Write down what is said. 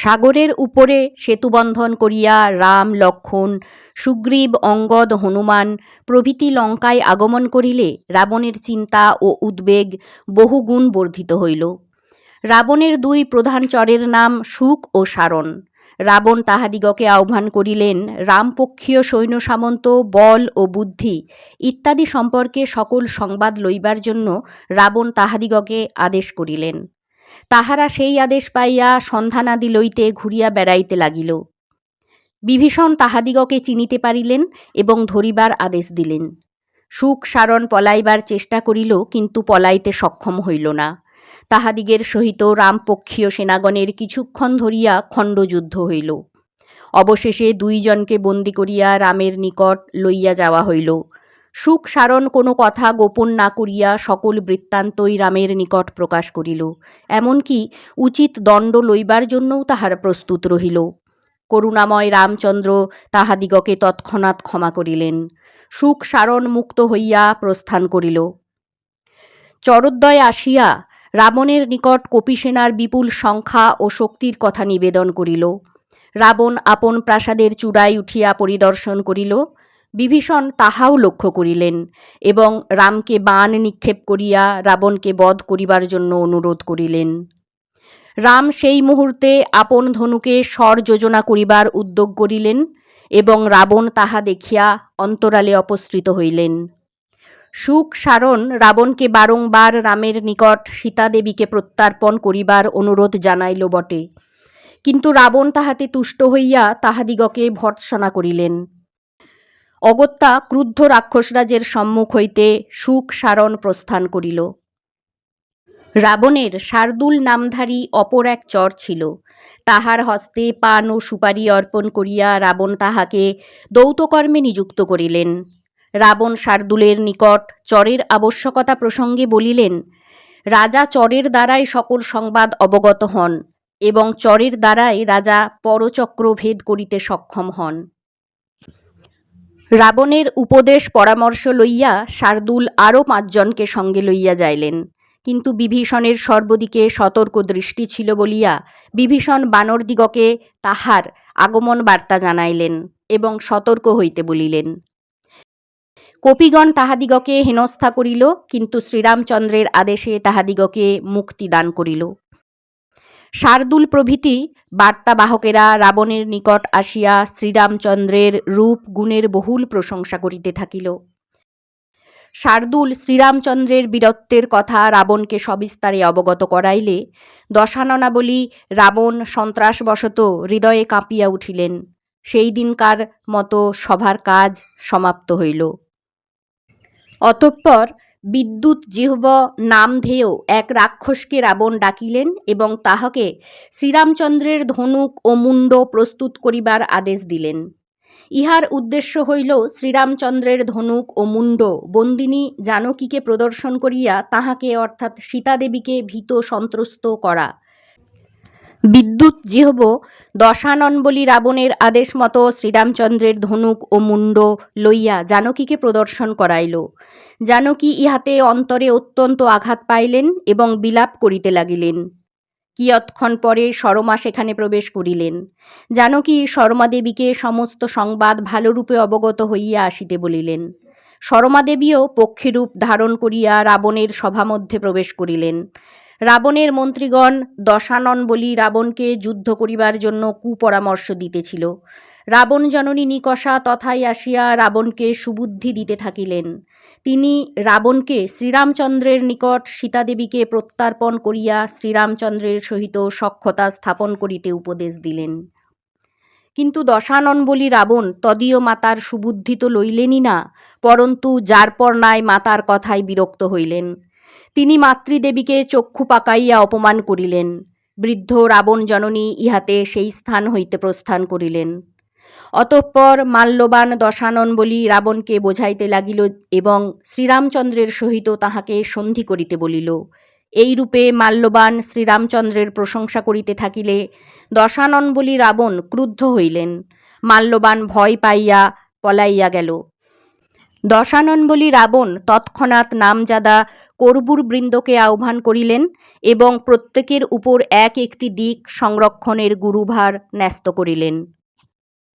সাগরের উপরে সেতুবন্ধন করিয়া রাম লক্ষ্মণ সুগ্রীব, অঙ্গদ, হনুমান প্রভৃতি লঙ্কায় আগমন করিলে রাবণের চিন্তা ও উদ্বেগ বহুগুণ বর্ধিত হইল। রাবণের দুই প্রধান চরের নাম সুখ ও সারণ। রাবণ তাহাদিগকে আহ্বান করিলেন, রামপক্ষীয় সৈন্য সামন্ত, বল ও বুদ্ধি ইত্যাদি সম্পর্কে সকল সংবাদ লইবার জন্য রাবণ তাহাদিগকে আদেশ করিলেন। তাহারা সেই আদেশ পাইয়া সন্ধানাদি লইতে ঘুরিয়া বেড়াইতে লাগিল। বিভীষণ তাহাদিগকে চিনিতে পারিলেন এবং ধরিবার আদেশ দিলেন। সুখ সারণ পলাইবার চেষ্টা করিল, কিন্তু পলাইতে সক্ষম হইল না। তাহাদিগের সহিত রামপক্ষীয় সেনাগণের কিছুক্ষণ ধরিয়া খণ্ডযুদ্ধ হইল। অবশেষে দুইজনকে বন্দি করিয়া রামের নিকট লইয়া যাওয়া হইল। সুখ সারণ কোনো কথা গোপন না করিয়া সকল বৃত্তান্তই রামের নিকট প্রকাশ করিল। এমনকি উচিত দণ্ড লইবার জন্যও তাহার প্রস্তুত রহিল। করুণাময় রামচন্দ্র তাহাদিগকে তৎক্ষণাৎ ক্ষমা করিলেন। সুখ সারণ মুক্ত হইয়া প্রস্থান করিল। চরোদ্দয় আসিয়া রাবণের নিকট কপিসেনার বিপুল সংখ্যা ও শক্তির কথা নিবেদন করিল। রাবণ আপন প্রাসাদের চূড়ায় উঠিয়া পরিদর্শন করিল। বিভীষণ তাহাও লক্ষ্য করিলেন এবং রামকে বাণ নিক্ষেপ করিয়া রাবণকে বধ করিবার জন্য অনুরোধ করিলেন। রাম সেই মুহূর্তে আপন ধনুকে স্বর যোজনা করিবার উদ্যোগ করিলেন এবং রাবণ তাহা দেখিয়া অন্তরালে অপসৃত হইলেন। সুখ সারণ রাবণকে বারংবার রামের নিকট সীতাদেবীকে প্রত্যার্পণ করিবার অনুরোধ জানাইল বটে। কিন্তু রাবণ তাহাতে তুষ্ট হইয়া তাহাদিগকে ভর্ৎসনা করিলেন। অগত্যা ক্রুদ্ধ রাক্ষসরাজের সম্মুখ হইতে সুখ সারণ প্রস্থান করিল। রাবণের শার্দুল নামধারী অপর এক চর ছিল। তাহার হস্তে পান ও সুপারি অর্পণ করিয়া রাবণ তাহাকে দৌতকর্মে নিযুক্ত করিলেন। রাবণ শার্দুলের নিকট চরের আবশ্যকতা প্রসঙ্গে বলিলেন, রাজা চরের দ্বারাই সকল সংবাদ অবগত হন এবং চরের দ্বারাই রাজা পরচক্র ভেদ করিতে সক্ষম হন। রাবণের উপদেশ পরামর্শ লইয়া শার্দুল আরও পাঁচজনকে সঙ্গে লইয়া যাইলেন। কিন্তু বিভীষণের সর্বদিকে সতর্ক দৃষ্টি ছিল বলিয়া বিভীষণ বানরদিগকে তাহার আগমন বার্তা জানাইলেন এবং সতর্ক হইতে বলিলেন, কপিগণ তাহাদিগকে হেনস্থা করিল, কিন্তু শ্রীরামচন্দ্রের আদেশে তাহাদিগকে মুক্তি দান করিল। শার্দুল প্রভৃতি, বার্তাবাহকেরা রাবণের নিকট আসিয়া শ্রীরামচন্দ্রের রূপ গুণের বহুল প্রশংসা করিতে থাকিল। শার্দুল শ্রীরামচন্দ্রের বীরত্বের কথা রাবণকে সবিস্তারে অবগত করাইলে দশাননা বলি রাবণ সন্ত্রাসবশত হৃদয়ে কাঁপিয়া উঠিলেন। সেই দিনকার মতো সভার কাজ সমাপ্ত হইল। অতঃপর বিদ্যুৎ জিহ্ব নামধেয় এক রাক্ষসকে রাবণ ডাকিলেন এবং তাহাকে শ্রীরামচন্দ্রের ধনুক ও মুণ্ড প্রস্তুত করিবার আদেশ দিলেন। ইহার উদ্দেশ্য হইল শ্রীরামচন্দ্রের ধনুক ও মুণ্ড, বন্দিনী জানকীকে প্রদর্শন করিয়া তাহাকে অর্থাৎ সীতাদেবীকে ভীত সন্ত্রস্ত করা। বিদ্যুৎ জিহব, দশানন বলি রাবণের আদেশ মতো শ্রীরামচন্দ্রের ধনুক ও মুণ্ড লইয়া জানকীকে প্রদর্শন করাইল। জানকী ইহাতে অন্তরে অত্যন্ত আঘাত পাইলেন এবং বিলাপ করিতে লাগিলেন। কিয়ৎক্ষণ পরে সরমা সেখানে প্রবেশ করিলেন। জানকী শর্মাদেবীকে সমস্ত সংবাদ ভালোরূপে অবগত হইয়া আসিতে বলিলেন। শর্মাদেবীও পক্ষীরূপ ধারণ করিয়া রাবণের সভামধ্যে প্রবেশ করিলেন। রাবণের মন্ত্রীগণ দশানন বলি রাবণকে যুদ্ধ করিবার জন্য কুপরামর্শ দিতেছিল। রাবণ জননী নিকষা তথায় আসিয়া রাবণকে সুবুদ্ধি দিতে থাকিলেন। তিনি রাবণকে শ্রীরামচন্দ্রের নিকট সীতাদেবীকে প্রত্যার্পণ করিয়া শ্রীরামচন্দ্রের সহিত সক্ষতা স্থাপন করিতে উপদেশ দিলেন। কিন্তু দশানন বলি রাবণ, তদীয় মাতার সুবুদ্ধি তো লইলেনই না, পরন্তু যার পর্ণায় মাতার কথায় বিরক্ত হইলেন। তিনি মাতৃদেবীকে চক্ষু পাকাইয়া অপমান করিলেন। বৃদ্ধ রাবণ জননী ইহাতে সেই স্থান হইতে প্রস্থান করিলেন। অতঃপর মাল্যবান দশানন বলি রাবণকে বোঝাইতে লাগিল এবং শ্রীরামচন্দ্রের সহিত তাহাকে সন্ধি করিতে বলিল। এইরূপে মাল্যবান শ্রীরামচন্দ্রের প্রশংসা করিতে থাকিলে দশানন বলি রাবণ ক্রুদ্ধ হইলেন। মাল্যবান ভয় পাইয়া পলাইয়া গেল। দশানন বলি রাবণ তৎক্ষণাৎ নামজাদা করবুর বৃন্দকে আহ্বান করিলেন এবং প্রত্যেকের উপর এক একটি দিক সংরক্ষণের গুরুভার ন্যস্ত করিলেন।